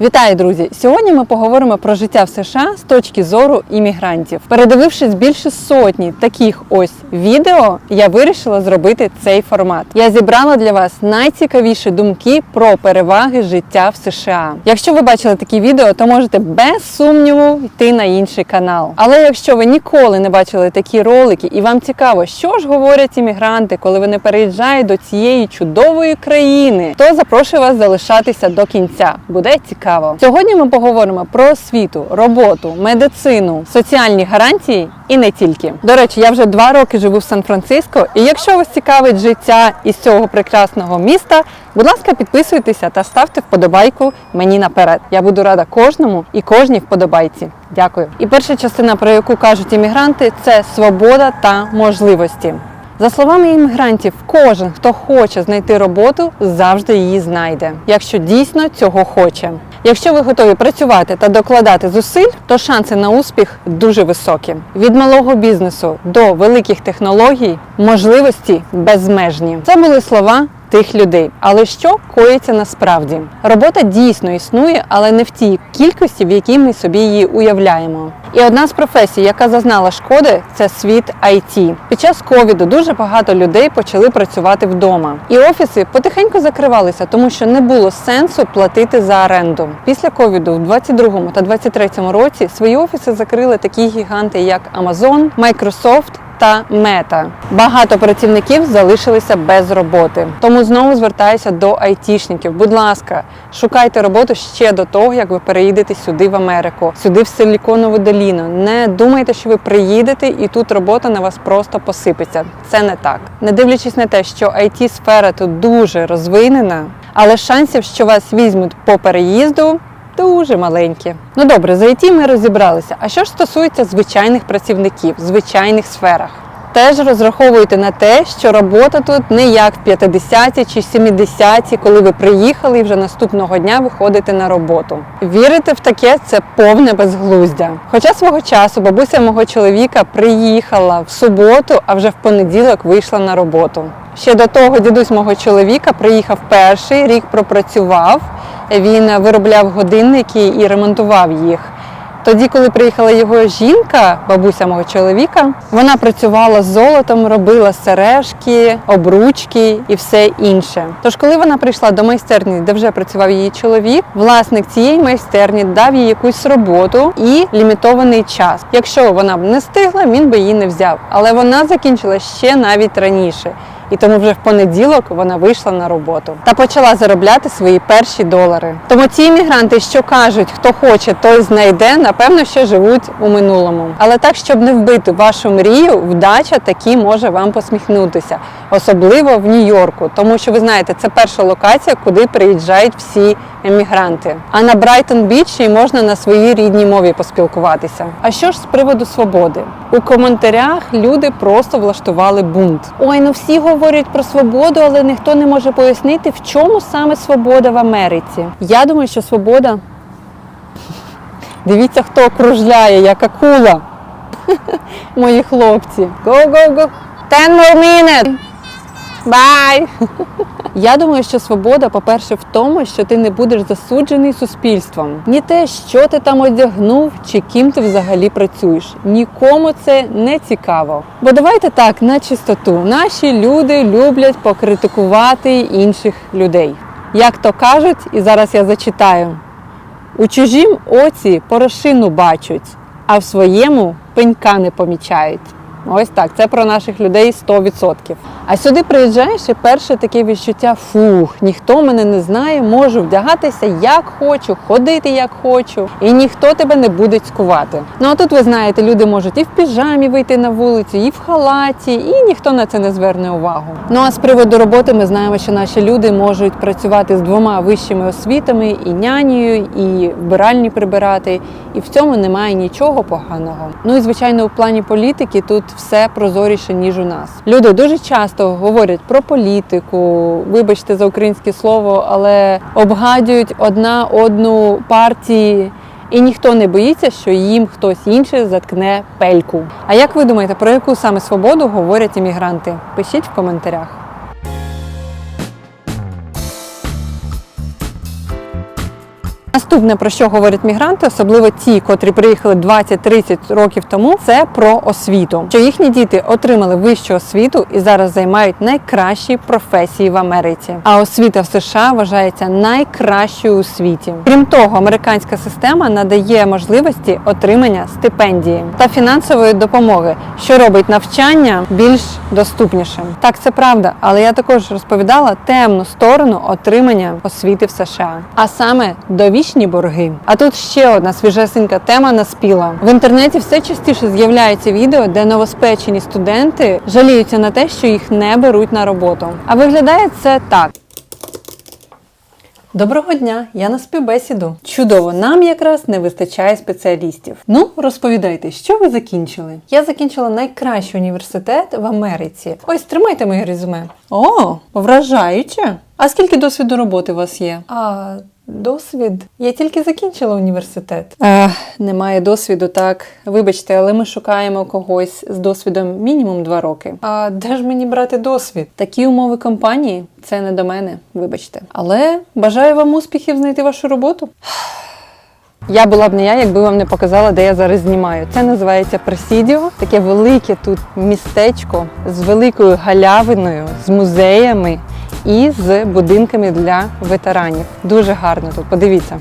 Вітаю, друзі! Сьогодні ми поговоримо про життя в США з точки зору іммігрантів. Передивившись більше сотні таких ось відео, я вирішила зробити цей формат. Я зібрала для вас найцікавіші думки про переваги життя в США. Якщо ви бачили такі відео, то можете без сумніву йти на інший канал. Але якщо ви ніколи не бачили такі ролики і вам цікаво, що ж говорять іммігранти, коли вони переїжджають до цієї чудової країни, то запрошую вас залишатися до кінця. Буде цікаво. Сьогодні ми поговоримо про освіту, роботу, медицину, соціальні гарантії і не тільки. До речі, я вже два роки живу в Сан-Франциско, і якщо вас цікавить життя із цього прекрасного міста, будь ласка, підписуйтеся та ставте вподобайку мені наперед. Я буду рада кожному і кожній вподобайці. Дякую. І перша частина, про яку кажуть іммігранти, це свобода та можливості. За словами іммігрантів, кожен, хто хоче знайти роботу, завжди її знайде, якщо дійсно цього хоче. Якщо ви готові працювати та докладати зусиль, то шанси на успіх дуже високі. Від малого бізнесу до великих технологій можливості безмежні. Це були слова тих людей. Але що коїться насправді? Робота дійсно існує, але не в тій кількості, в якій ми собі її уявляємо. І одна з професій, яка зазнала шкоди, це світ IT. Під час ковіду дуже багато людей почали працювати вдома, і офіси потихеньку закривалися, тому що не було сенсу платити за оренду. Після ковіду в 22 та 23 році свої офіси закрили такі гіганти, як Amazon, Microsoft та мета. Багато працівників залишилися без роботи. Тому знову звертаюся до айтішників. Будь ласка, шукайте роботу ще до того, як ви переїдете сюди в Америку, сюди в Силіконову доліну. Не думайте, що ви приїдете і тут робота на вас просто посипеться. Це не так. Не дивлячись на те, що it сфера тут дуже розвинена, але шансів, що вас візьмуть по переїзду. Дуже маленькі. Ну добре, за ІТ ми розібралися. А що ж стосується звичайних працівників в звичайних сферах? Теж розраховуйте на те, що робота тут не як в 50-ті чи 70-ті, коли ви приїхали і вже наступного дня виходите на роботу. Вірити в таке це повне безглуздя. Хоча свого часу бабуся мого чоловіка приїхала в суботу, а вже в понеділок вийшла на роботу. Ще до того дідусь мого чоловіка приїхав перший рік, пропрацював. Він виробляв годинники і ремонтував їх. Тоді, коли приїхала його жінка, бабуся мого чоловіка, вона працювала з золотом, робила сережки, обручки і все інше. Тож, коли вона прийшла до майстерні, де вже працював її чоловік, власник цієї майстерні дав їй якусь роботу і лімітований час. Якщо вона б не встигла, він би її не взяв. Але вона закінчила ще навіть раніше. І тому вже в понеділок вона вийшла на роботу та почала заробляти свої перші долари. Тому ті іммігранти, що кажуть, хто хоче, той знайде, напевно, що живуть у минулому. Але так, щоб не вбити вашу мрію, вдача таки може вам посміхнутися, особливо в Нью-Йорку, тому що ви знаєте, це перша локація, куди приїжджають всі емігранти. А на Брайтон Біч і можна на своїй рідній мові поспілкуватися. А що ж з приводу свободи? У коментарях люди просто влаштували бунт. Ой, ну всі говорять про свободу, але ніхто не може пояснити, в чому саме свобода в Америці. Я думаю, що свобода. Дивіться, хто окружляє, як акула. Мої хлопці. Go, go, go. Ten more minutes. Bye! Я думаю, що свобода, по-перше, в тому, що ти не будеш засуджений суспільством. Ні те, що ти там одягнув, чи ким ти взагалі працюєш. Нікому це не цікаво. Бо давайте так, на чистоту. Наші люди люблять покритикувати інших людей. Як то кажуть, і зараз я зачитаю: у чужім оці порошину бачать, а в своєму пенька не помічають. Ось так, це про наших людей 100%. А сюди приїжджаєш і перше таке відчуття фух, ніхто мене не знає, можу вдягатися як хочу, ходити як хочу, і ніхто тебе не буде цькувати. Ну а тут ви знаєте, люди можуть і в піжамі вийти на вулицю, і в халаті, і ніхто на це не зверне увагу. Ну а з приводу роботи ми знаємо, що наші люди можуть працювати з двома вищими освітами, і нянею, і вбиральні прибирати, і в цьому немає нічого поганого. Ну і звичайно, у плані політики тут все прозоріше ніж у нас. Люди дуже часто говорять про політику, вибачте за українське слово, але обгадюють одна одну партії. І ніхто не боїться, що їм хтось інший заткне пельку. А як ви думаєте, про яку саме свободу говорять іммігранти? Пишіть в коментарях. Наступне про що говорять мігранти, особливо ті, котрі приїхали 20-30 років тому, це про освіту. Що їхні діти отримали вищу освіту і зараз займають найкращі професії в Америці. А освіта в США вважається найкращою у світі. Крім того, американська система надає можливості отримання стипендії та фінансової допомоги, що робить навчання більш доступнішим. Так, це правда, але я також розповідала темну сторону отримання освіти в США, а саме довічні борги. А тут ще одна свіжесенька тема наспіла. В інтернеті все частіше з'являються відео, де новоспечені студенти жаліються на те, що їх не беруть на роботу. А виглядає це так. Доброго дня, я на співбесіду. Чудово, нам якраз не вистачає спеціалістів. Ну, розповідайте, що ви закінчили? Я закінчила найкращий університет в Америці. Ось тримайте моє резюме. О, вражаюче. А скільки досвіду роботи у вас є? А досвід? Я тільки закінчила університет. Ех, немає досвіду, так. Вибачте, але ми шукаємо когось з досвідом мінімум два роки. А де ж мені брати досвід? Такі умови компанії це не до мене, вибачте. Але бажаю вам успіхів знайти вашу роботу. Я була б не я, якби вам не показала, де я зараз знімаю. Це називається Пресідіо. Таке велике тут містечко з великою галявиною, з музеями і з будинками для ветеранів. Дуже гарно тут. Подивіться.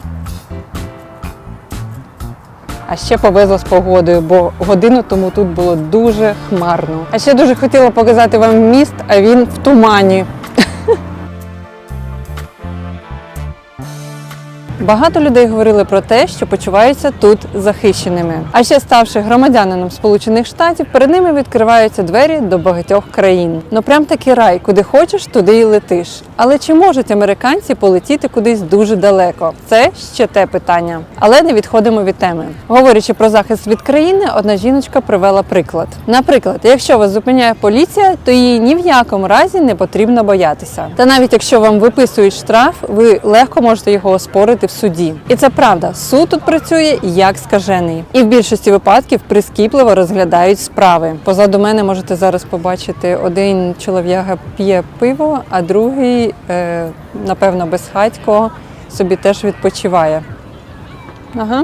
А ще повезло з погодою, бо годину тому тут було дуже хмарно. А ще дуже хотіла показати вам міст, а він в тумані. Багато людей говорили про те, що почуваються тут захищеними. А ще ставши громадянином Сполучених Штатів, перед ними відкриваються двері до багатьох країн. Ну прям такий рай, куди хочеш, туди і летиш. Але чи можуть американці полетіти кудись дуже далеко? Це ще те питання. Але не відходимо від теми. Говорячи про захист від країни, одна жіночка привела приклад. Наприклад, якщо вас зупиняє поліція, то її ні в якому разі не потрібно боятися. Та навіть якщо вам виписують штраф, ви легко можете його оспорити в суді. І це правда, суд тут працює як скажений. І в більшості випадків прискіпливо розглядають справи. Позаду мене можете зараз побачити один чолов'яга п'є пиво, а другий, е, напевно, безхатько собі теж відпочиває. Ага.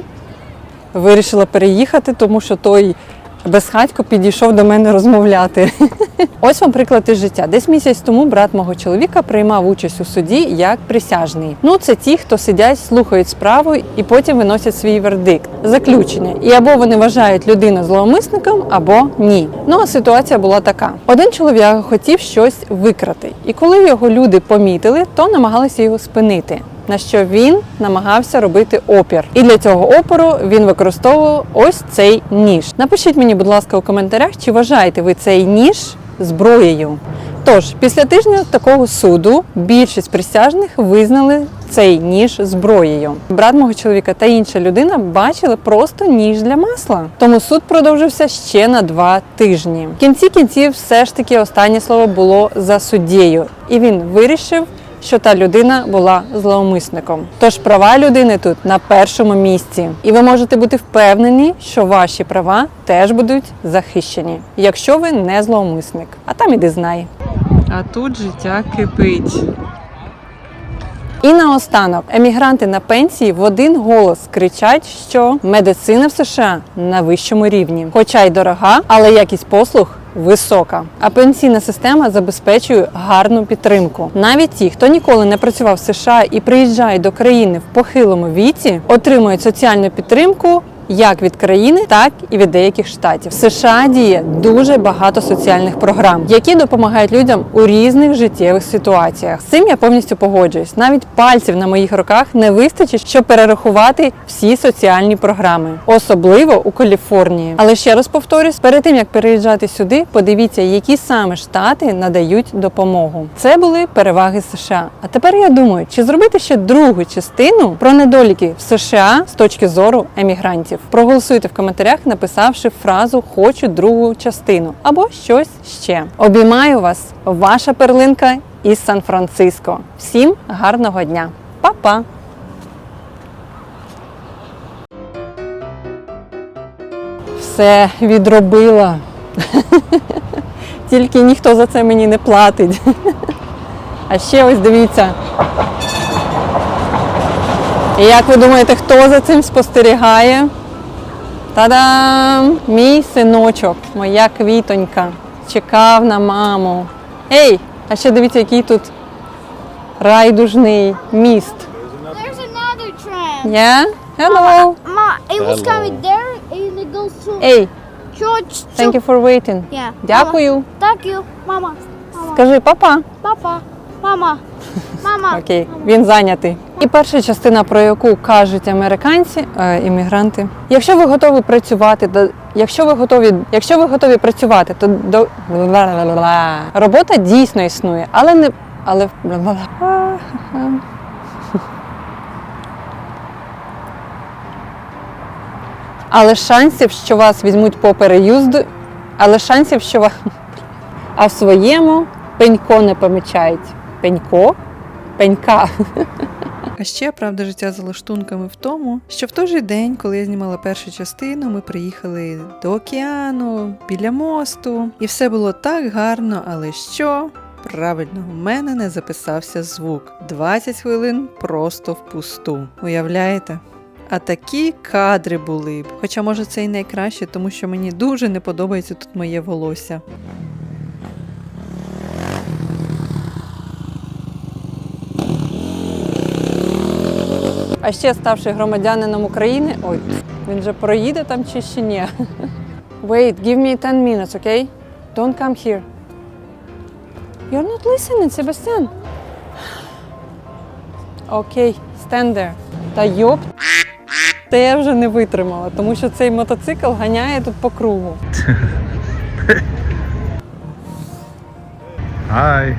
Вирішила переїхати, тому що той безхатько підійшов до мене розмовляти. Ось вам приклад із життя. Десь місяць тому брат мого чоловіка приймав участь у суді як присяжний. Ну, це ті, хто сидять, слухають справу і потім виносять свій вердикт. Заключення. І або вони вважають людину зловмисником, або ні. Ну а ситуація була така: один чоловік хотів щось викрати, і коли його люди помітили, то намагалися його спинити. На що він намагався робити опір, і для цього опору він використовував ось цей ніж. Напишіть мені, будь ласка, у коментарях, чи вважаєте ви цей ніж зброєю. Тож, після тижня такого суду більшість присяжних визнали цей ніж зброєю. Брат мого чоловіка та інша людина бачили просто ніж для масла. Тому суд продовжився ще на два тижні. В кінці кінців все ж таки останнє слово було за суддєю, і він вирішив. Що та людина була зловмисником. Тож права людини тут на першому місці, і ви можете бути впевнені, що ваші права теж будуть захищені, якщо ви не зловмисник. А там іди знай. А тут життя кипить. І наостанок, емігранти на пенсії в один голос кричать, що медицина в США на вищому рівні, хоча й дорога, але якість послуг. Висока, а пенсійна система забезпечує гарну підтримку. Навіть ті, хто ніколи не працював в США і приїжджає до країни в похилому віці, отримують соціальну підтримку як від країни, так і від деяких штатів. В США діє дуже багато соціальних програм, які допомагають людям у різних життєвих ситуаціях. З цим я повністю погоджуюсь. Навіть пальців на моїх руках не вистачить, щоб перерахувати всі соціальні програми, особливо у Каліфорнії. Але ще раз повторюсь, перед тим як переїжджати сюди, подивіться, які саме штати надають допомогу. Це були переваги США. А тепер я думаю, чи зробити ще другу частину про недоліки в США з точки зору емігрантів. Проголосуйте в коментарях, написавши фразу Хочу другу частину або щось ще. Обіймаю вас, ваша перлинка із Сан-Франциско. Всім гарного дня, Па-па! Все відробила. Тільки ніхто за це мені не платить. А ще ось дивіться. І як ви думаєте, хто за цим спостерігає? Та-дам! Мій синочок, моя квітонька, чекав на маму. Ей! А ще дивіться, який тут райдужний міст. There's another tram. Yeah? Hello! Ma, it was coming there and it goes to Ей, George. thank you for waiting. Yeah. Дякую. Thank you, Mama. Mama. Скажи папа. Papa. Mama. Mama. Окей, він зайнятий. І перша частина, про яку кажуть американці, е, іммігранти. Якщо ви готові працювати, то якщо ви готові, якщо ви готові працювати, то до робота дійсно існує, але не але але шансів, що вас візьмуть по переїзду, але шансів, що вас а в своєму пенько не помічають. Пенько? Пенька. А ще правда життя за лаштунками в тому, що в той же день, коли я знімала першу частину, ми приїхали до океану, біля мосту, і все було так гарно, але що? Правильно, в мене не записався звук. 20 хвилин просто впусту. Уявляєте? А такі кадри були б. Хоча, може, це і найкраще, тому що мені дуже не подобається тут моє волосся. А ще ставши громадянином України. Ой, він же проїде там чи ще ні? Wait, give me 10 minutes, okay? Don't come here. You're not listening, Sebastian. Окей, stand there. Та йоп. Та я вже не витримала, тому що цей мотоцикл ганяє тут по кругу. Hi.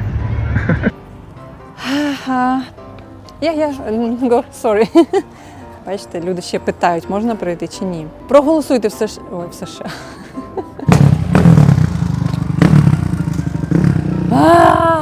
Я, я ну, go, sorry. Бачите, люди ще питають, можна прийти чи ні. Проголосуйте все ж. Ой, все ще.